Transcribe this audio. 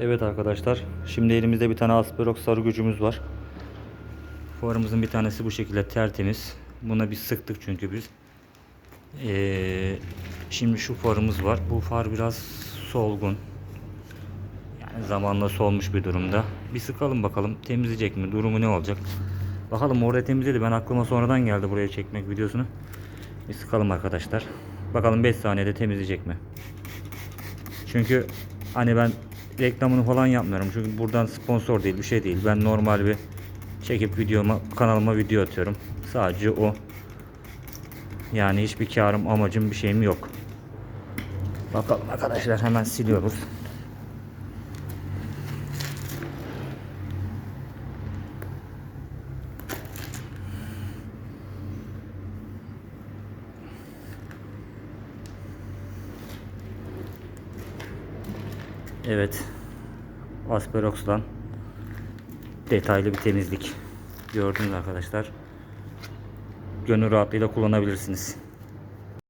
Evet arkadaşlar. Şimdi elimizde bir tane Asperox sarı gücümüz var. Farımızın bir tanesi bu şekilde tertemiz. Buna bir sıktık çünkü biz. Ee, şimdi şu farımız var. Bu far biraz solgun. Yani zamanla solmuş bir durumda. Bir sıkalım bakalım temizleyecek mi? Durumu ne olacak? Bakalım orada temizledi. Ben aklıma sonradan geldi buraya çekmek videosunu. Bir sıkalım arkadaşlar. Bakalım 5 saniyede temizleyecek mi? Çünkü hani ben reklamını falan yapmıyorum. Çünkü buradan sponsor değil bir şey değil. Ben normal bir çekip videoma kanalıma video atıyorum. Sadece o. Yani hiçbir karım amacım bir şeyim yok. Bakalım arkadaşlar hemen siliyoruz. Evet. Asperox'dan detaylı bir temizlik. Gördünüz arkadaşlar. Gönül rahatlığıyla kullanabilirsiniz.